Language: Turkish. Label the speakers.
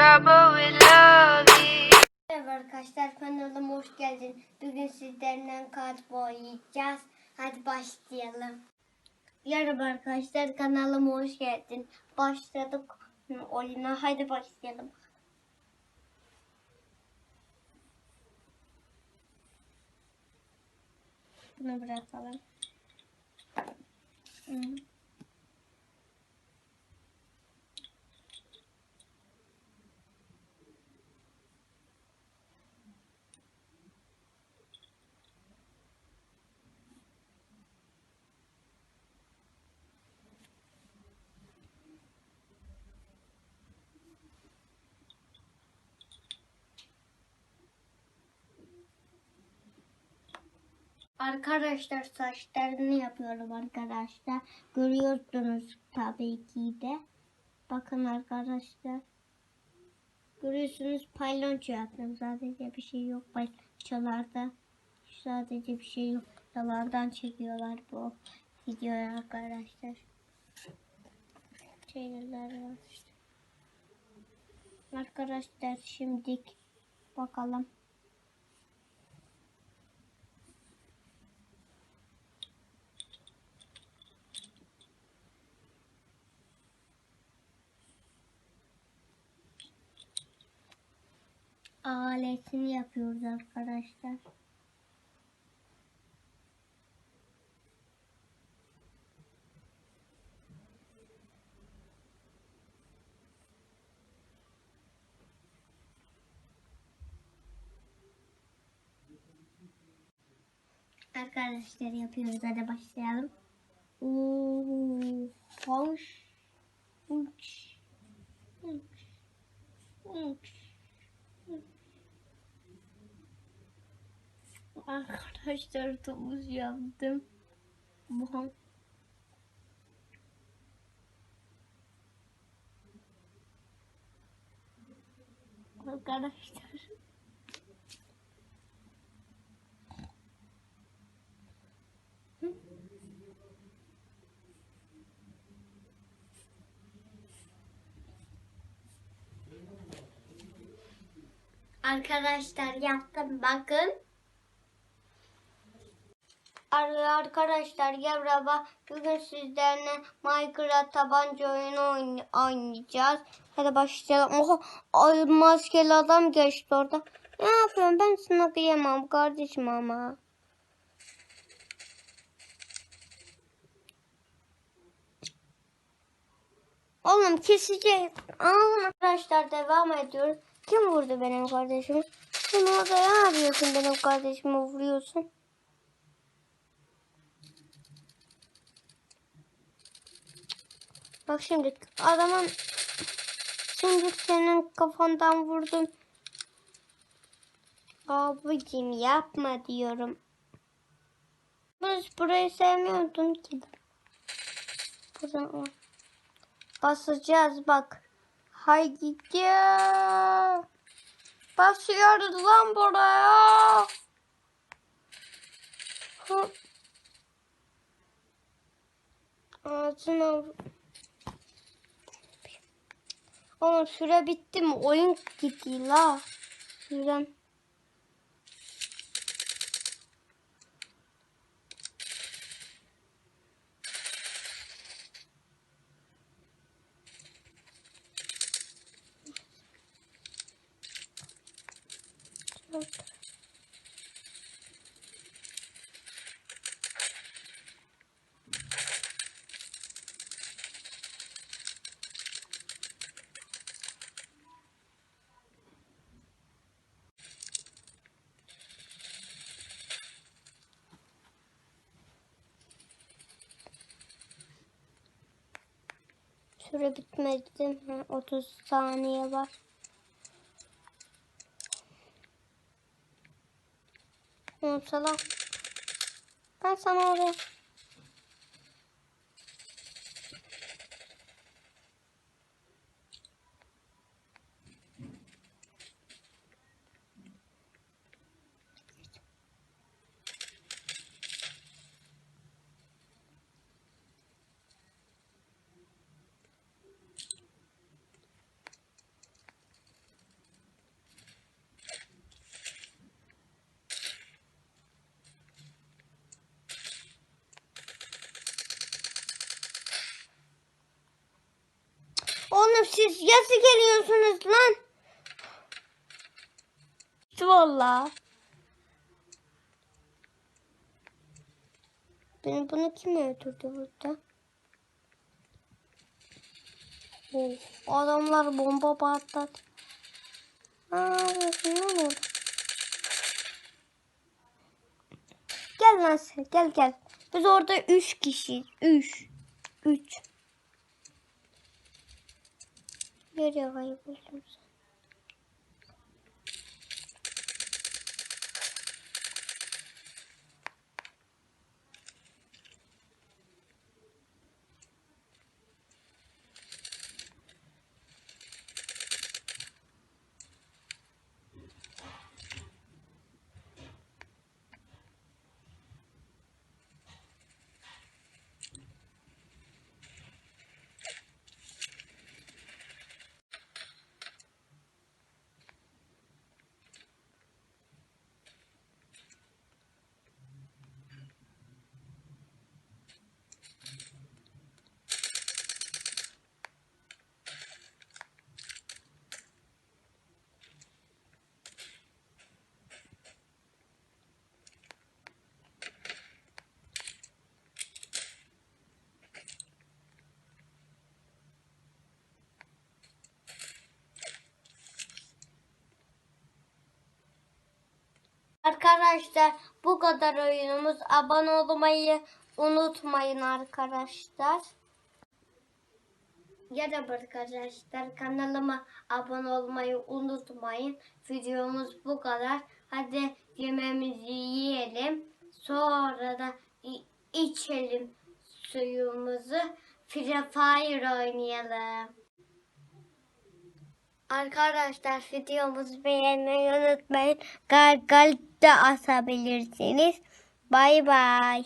Speaker 1: Merhaba arkadaşlar kanalıma hoş geldin. Bugün sizlerle kart boyayacağız. Hadi başlayalım. Merhaba arkadaşlar kanalıma hoş geldin. Başladık oyuna. Hadi başlayalım. Bunu bırakalım. Hı. Arkadaşlar saçlarını yapıyorum arkadaşlar. Görüyorsunuz tabii ki de. Bakın arkadaşlar. Görüyorsunuz paylonço yaptım. Sadece bir şey yok paylonçolarda. Sadece bir şey yok. Dalardan çekiyorlar bu videoyu arkadaşlar. Şeyler var işte. Arkadaşlar şimdi bakalım. Aletini yapıyoruz arkadaşlar. Arkadaşlar yapıyoruz. Hadi başlayalım. Oo, hoş. Uç. Uç. Uç. Arkadaşlar domuz yaptım. Bu Arkadaşlar. Arkadaşlar yaptım bakın. Arkadaşlar merhaba. Bugün sizlerle Minecraft tabanca oyunu oyn- oynayacağız. Hadi başlayalım. Oha, ay maskeli adam geçti orada. Ne yapıyorum ben sana kıyamam kardeşim ama. Oğlum kesecek. Oğlum arkadaşlar devam ediyoruz. Kim vurdu benim kardeşimi? Sen orada ne yapıyorsun benim kardeşimi vuruyorsun? Bak şimdi adamın şimdi senin kafandan vurdum. Abicim yapma diyorum. Burası burayı sevmiyordum ki. Buradan basacağız bak. Haydi gel. Basıyoruz lan buraya. Hı. Ağzına Oğlum süre bitti mi? Oyun gitti la. Süren. Süre bitmedi. Ha, 30 saniye var. Unutalım. Ben sana oraya siz yası geliyorsunuz lan. Valla. Beni bunu kim öldürdü burada? Oh, adamlar bomba patladı. Aa, ne oldu? Gel lan sen gel gel. Biz orada üç kişiyiz. Üç. Üç. Nereye kayboldun sen? Arkadaşlar bu kadar oyunumuz. Abone olmayı unutmayın arkadaşlar. Ya da arkadaşlar kanalıma abone olmayı unutmayın. Videomuz bu kadar. Hadi yemeğimizi yiyelim. Sonra da içelim suyumuzu. Free Fire oynayalım. Arkadaşlar videomuzu beğenmeyi unutmayın. Gargal da asabilirsiniz. Bay bay.